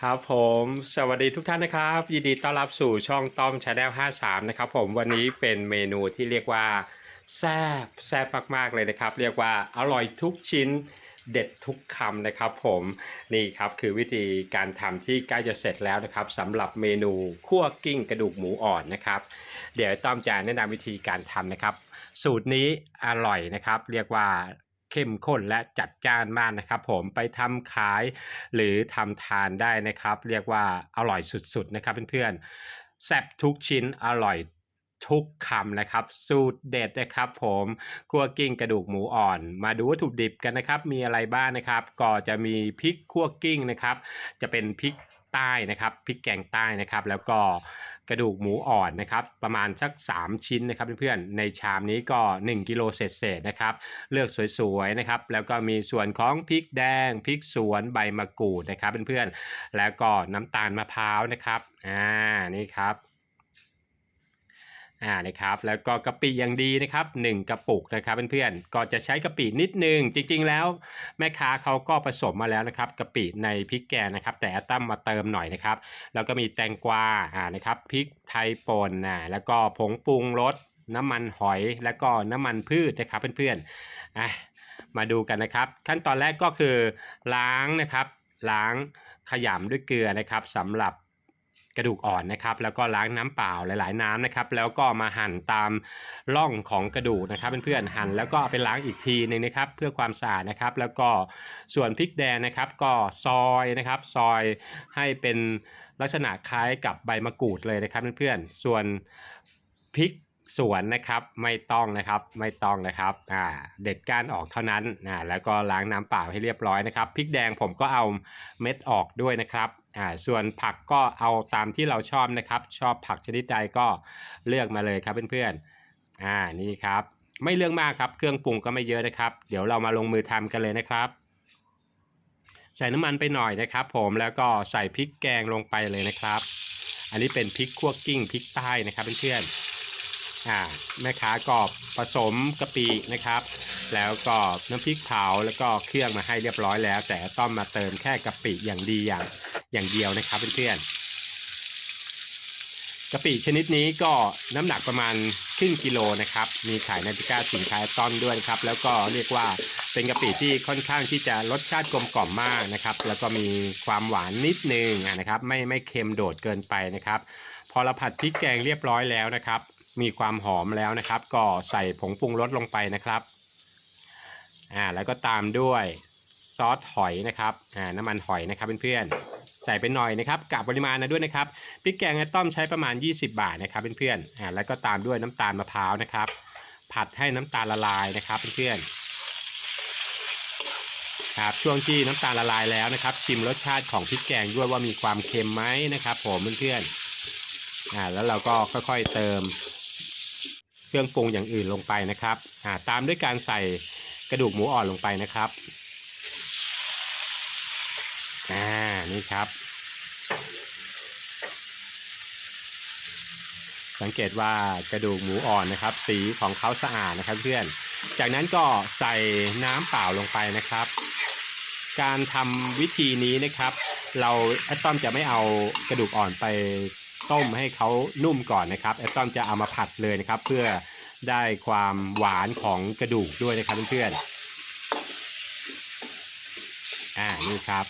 ครับผมสวัสดีทุกท่านนะครับ ยินดีต้อนรับสู่ช่องต้อมชาแนล53 นะครับผมวันนี้เป็นเมนูที่เรียกว่าแซ่บแซ่บมากๆเลยนะครับ เรียกว่าอร่อยทุกชิ้นเด็ดทุกคำนะครับผมนี่ครับคือวิธีการทำที่ใกล้จะเสร็จแล้วนะครับสำหรับเมนูคั่วกิ้งกระดูกหมูอ่อนนะครับ เดี๋ยวต้อมจะแนะนำวิธีการทำนะครับ สูตรนี้อร่อยนะครับ เรียกว่า เข้มข้นและจัดจ้านมากนะครับ ผมไปทำขายหรือทำทานได้นะครับ เรียกว่าอร่อยสุดๆนะครับเพื่อนๆแซ่บทุกชิ้นอร่อยทุกคำนะครับ สูตรเด็ดนะครับผมคั่วกิ้งกระดูกหมูอ่อน มาดูวัตถุดิบกันนะครับ มีอะไรบ้างนะครับ ก็จะมีพริกคั่วกิ้งนะครับ จะเป็นพริก ใต้นะครับพริกแกงใต้นะครับ แล้วก็กระดูกหมูอ่อนนะครับ ประมาณสัก 3 ชิ้นนะครับเพื่อนๆในชามนี้ก็ 1กิโลเศษๆนะครับ เลือกสวยๆนะครับ แล้วก็มีส่วนของพริกแดงพริกสวนใบมะกรูดนะครับเพื่อนๆแล้วก็น้ำตาลมะพร้าวนะครับอ่านี่ครับ อ่านะครับแล้วก็กะปิอย่างดีนะครับ1กระปุกนะครับเพื่อนๆก็จะใช้กะปินิดนึงจริงๆแล้ว แม่ค้าเขาก็ผสมมาแล้วนะครับกะปิในพริกแกงนะครับ แต่อาตั้มมาเติมหน่อยนะครับแล้วก็มีแตงกวาอ่านะครับพริกไทยป่นอ่าแล้วก็ผงปรุงรสน้ำมันหอยแล้วก็น้ำมันพืชนะครับเพื่อนๆอะมาดูกันนะครับ ขั้นตอนแรกก็คือล้างนะครับล้างขยำด้วยเกลือนะครับสำหรับ กระดูกอ่อนนะครับ แล้วก็ล้างน้ำเปล่าหลาย ๆ น้ำนะครับ แล้วก็มาหั่นตามร่องของกระดูกนะครับเพื่อนๆหั่นแล้วก็เอาไปล้างอีกทีหนึงนะครับ เพื่อความสะอาดนะครับ แล้วก็ส่วนพริกแดงนะครับ ก็ซอยนะครับ ซอยให้เป็นลักษณะคล้ายกับใบมะกรูดเลยนะครับเพื่อนๆส่วนพริก สวนนะครับไม่ต้องนะครับไม่ต้องนะครับอ่าเด็ดก้านออกเท่านั้นอ่าแล้วก็ล้างน้ำเปล่าให้เรียบร้อยนะครับพริกแดงผมก็เอาเม็ดออกด้วยนะครับอ่าส่วนผักก็เอาตามที่เราชอบนะครับ ชอบผักชนิดใดก็เลือกมาเลยครับเพื่อนๆอ่านี่ครับ ไม่เรื่องมากครับเครื่องปรุงก็ไม่เยอะนะครับ เดี๋ยวเรามาลงมือทำกันเลยนะครับ ใส่น้ำมันไปหน่อยนะครับ ผมแล้วก็ใส่พริกแกงลงไปเลยนะครับ อันนี้เป็นพริกคั่วกิ้งพริกใต้นะครับเพื่อนๆ อ่าแม่ค้าก็ผสมกะปินะครับ แล้วก็น้ำพริกเผาแล้วก็เครื่องมาให้เรียบร้อยแล้ว แต่ต้องมาเติมแค่กะปิอย่างดีอย่างอย่างเดียวนะครับเพื่อนๆกะปิชนิดนี้ก็น้ำหนักประมาณครึ่งกิโลนะครับ มีขายในตะกร้าสินค้าต้อนด้วยนครับ แล้วก็เรียกว่าเป็นกะปิที่ค่อนข้างที่จะรสชาติกลมกล่อมมากนะครับ แล้วก็มีความหวานนิดนึงอะนะครับ ไม่ไม่เค็มโดดเกินไปนะครับ พอเราผัดพริกแกงเรียบร้อยแล้วนะครับ มีความหอมแล้วนะครับ ก็ใส่ผงปรุงรสลงไปนะครับอ่าแล้วก็ตามด้วยซอสหอยนะครับอ่าน้ำมันหอยนะครับเพื่อนๆใส่ไปหน่อยนะครับกะปริมาณนะด้วยนะครับพริกแกงต้อมใช้ประมาณ 20 บาทนะครับเพื่อนๆอ่าแล้วก็ตามด้วยน้ำตาลมะพร้าวนะครับ ผัดให้น้ำตาลละลายนะครับเพื่อนๆครับช่วงที่น้ำตาลละลายแล้วนะครับ ชิมรสชาติของพริกแกงด้วยว่ามีความเค็มไหมนะครับ ผมเพื่อนๆอ่าแล้วเราก็ค่อยๆเติม รื่องปรุงอย่างอื่นลงไปนะครับาตามด้วยการใส่กระดูกหมูอ่อนลงไปนะครับอ่านี่ครับ สังเกตว่ากระดูกหมูอ่อนนะครับ สีของเขาสะอาดนะครับเพื่อน จากนั้นก็ใส่น้ำเปล่าลงไปนะครับ การทำวิธีนี้นะครับ เราแอตตอมจะไม่เอากระดูกอ่อนไป ต้มให้เขานุ่มก่อนนะครับแอตตอมจะเอามาผัดเลยนะครับ เพื่อได้ความหวานของกระดูกด้วยนะครับเพื่อนๆอ่านี่ครับ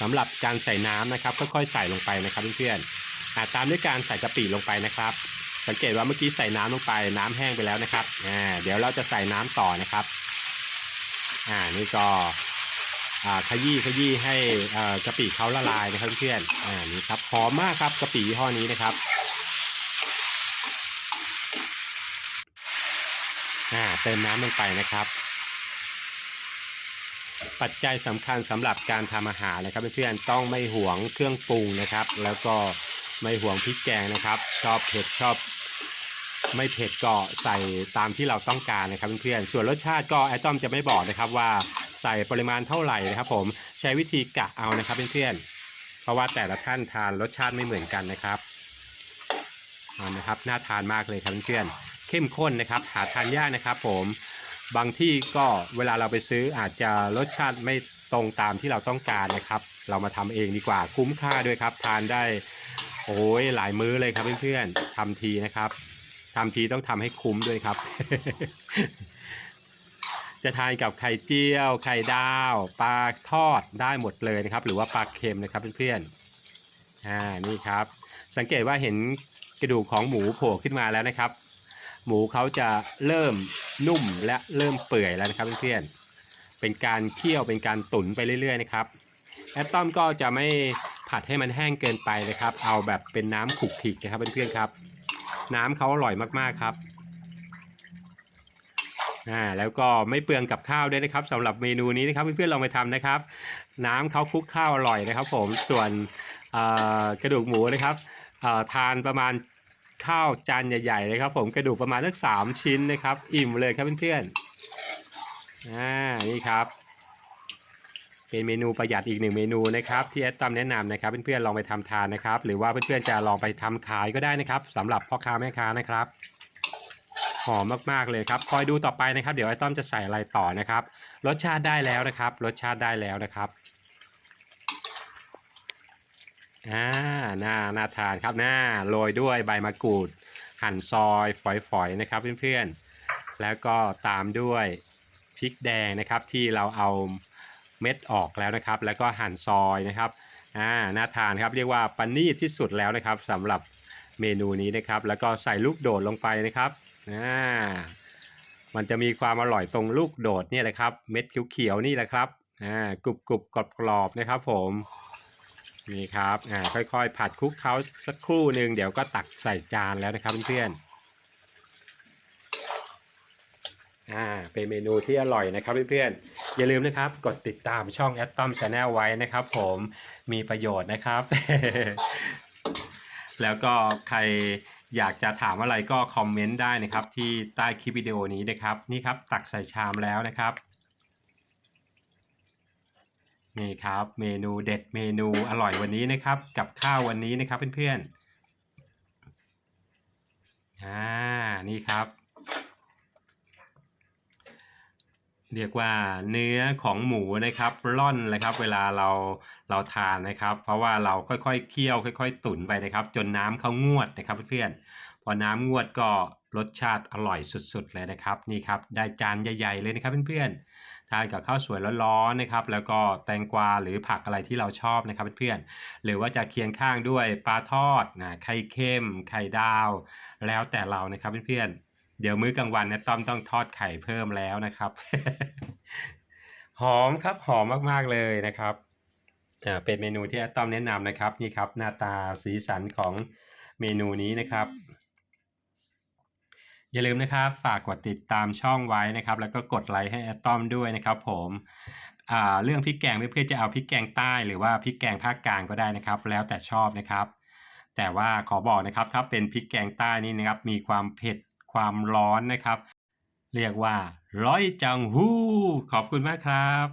สำหรับการใส่น้ำนะครับค่อยๆใส่ลงไปนะครับเพื่อนๆอ่าตามด้วยการใส่กะปิลงไปนะครับ สังเกตว่าเมื่อกี้ใส่น้ำลงไปน้ำแห้งไปแล้วนะครับอ่าเดี๋ยวเราจะใส่น้ำต่อนะครับอ่านี่ก็ ขยี้ขยี้ให้กะปิเขาละลายนะครับเพื่อนๆอ่านี่ครับหอมมากครับกะปิยี่ห้อนี้นะครับอ่าเติมน้ำลงไปนะครับ ปัจจัยสำคัญสำหรับการทำอาหารนะครับเพื่อนๆต้องไม่หวงเครื่องปรุงนะครับ แล้วก็ไม่หวงพริกแกงนะครับ ชอบเผ็ดชอบไม่เผ็ดก็ใส่ตามที่เราต้องการนะครับเพื่อนๆส่วนรสชาติก็ไอต้อมจะไม่บอกนะครับว่า ใส่ปริมาณเท่าไหร่นะครับ ผมใช้วิธีกะเอานะครับเพื่อนๆเพราะว่าแต่ละท่านทานรสชาติไม่เหมือนกันนะครับเอานะครับน่าทานมากเลยครับเพื่อนๆเข้มข้นนะครับ หาทานยากนะครับ ผมบางที่ก็เวลาเราไปซื้ออาจจะรสชาติไม่ตรงตามที่เราต้องการนะครับ เรามาทำเองดีกว่าคุ้มค่าด้วยครับ ทานได้โอ้ยหลายมื้อเลยครับเพื่อนๆทำทีนะครับทำทีต้องทำให้คุ้มด้วยครับ จะทานกับไข่เจียว ไข่ดาว ปลาทอดได้หมดเลยนะครับ หรือว่าปลาเค็มนะครับเพื่อนๆอ่านี่ครับ สังเกตว่าเห็นกระดูกของหมูโผล่ขึ้นมาแล้วนะครับ หมูเขาจะเริ่มนุ่มและเริ่มเปื่อยแล้วนะครับเพื่อนๆเป็นการเคี่ยวเป็นการตุ๋นไปเรื่อย ๆ นะครับแอตตอมก็จะไม่ผัดให้มันแห้งเกินไปนะครับ เอาแบบเป็นน้ำขลุกขิกนะครับเพื่อนๆครับ น้ำเขาอร่อยมากๆครับ อ่าแล้วก็ไม่เปลืองกับข้าวด้วยนะครับสำหรับเมนูนี้นะครับเพื่อนๆลองไปทำนะครับ น้ำเขาคลุกข้าวอร่อยนะครับ ผมส่วนกระดูกหมูนะครับทานประมาณข้าวจานใหญ่ๆเลยครับ ผมกระดูกประมาณสักสามชิ้นนะครับ อิ่มเลยครับเพื่อนๆอ่านี่ครับ เป็นเมนูประหยัดอีกหนึ่งเมนูนะครับ ที่แอดตัมแนะนำนะครับเพื่อนๆลองไปทำทานนะครับ หรือว่าเพื่อนๆจะลองไปทำขายก็ได้นะครับสำหรับพ่อค้าแม่ค้านะครับ หอมมากๆเลยครับ คอยดูต่อไปนะครับ เดี๋ยวไอ้ต้อมจะใส่อะไรต่อนะครับ รสชาติได้แล้วนะครับ รสชาติได้แล้วนะครับอ่าน่าน่าทานครับน่าโรยด้วยใบมะกรูด หั่นซอยฝอยๆนะครับเพื่อนๆ แล้วก็ตามด้วยพริกแดงนะครับ ที่เราเอาเม็ดออกแล้วนะครับ แล้วก็หั่นซอยนะครับอ่าน่าทานครับเรียกว่าปานีตที่สุดแล้วนะครับสำหรับเมนูนี้นะครับ แล้วก็ใส่ลูกโดดลงไปนะครับ อ่ามันจะมีความอร่อยตรงลูกโดดเนี่ยแหละครับ เม็ดเขียวๆนี่แหละครับอ่ากรุบกรุบกรอบกรอบๆนะครับ ผมนี่ครับอ่าค่อยๆ ผัดคลุกเคล้าสักครู่หนึ่งเดี๋ยวก็ตักใส่จานแล้วนะครับเพื่อนๆอ่าเป็นเมนูที่อร่อยนะครับเพื่อนๆอย่าลืมนะครับ กดติดตามช่อง a t o m Channel ไว้นะครับ ผมมีประโยชน์นะครับ แล้วก็ใคร อยากจะถามอะไรก็คอมเมนต์ได้นะครับ ที่ใต้คลิปวิดีโอนี้นะครับ นี่ครับตักใส่ชามแล้วนะครับ นี่ครับเมนูเด็ดเมนูอร่อยวันนี้นะครับ กับข้าววันนี้นะครับเพื่อนๆอ่านี่ครับ เรียกว่าเนื้อของหมูนะครับร่อนเลยครับ เวลาเราเราทานนะครับ เพราะว่าเราค่อยๆเคี่ยวค่อย ๆ ตุ๋นไปนะครับ จนน้ำเขางวดนะครับเพื่อนๆพอน้ำงวดก็รสชาติอร่อยสุดๆเลยนะครับนี่ครับได้จานใหญ่ ๆ เลยนะครับเพื่อนๆทานกับข้าวสวยร้อนๆนะครับ แล้วก็แตงกวาหรือผักอะไรที่เราชอบนะครับเพื่อนๆหรือว่าจะเคียงข้างด้วยปลาทอดนะไข่เค็มไข่ดาว แล้วแต่เรานะครับเพื่อนๆ เดี๋ยวมื้อกลางวันนะต้อมต้องทอดไข่เพิ่มแล้วนะครับ หอมครับหอมมากๆเลยนะครับอ่าเป็นเมนูที่ต้อมแนะนำนะครับนี่ครับ หน้าตาสีสันของเมนูนี้นะครับ อย่าลืมนะครับฝากกดติดตามช่องไว้นะครับ แล้วก็กดไลค์ให้อตตอมด้วยนะครับผมอ่าเรื่องพริกแกงเพื่อนๆจะเอาพริกแกงใต้หรือว่าพริกแกงภาคกลางก็ได้นะครับ แล้วแต่ชอบนะครับ แต่ว่าขอบอกนะครับถ้าเป็นพริกแกงใต้นี่นะครับมีความเผ็ด ความร้อนนะครับ เรียกว่าร้อยจังหู้ขอบคุณมากครับ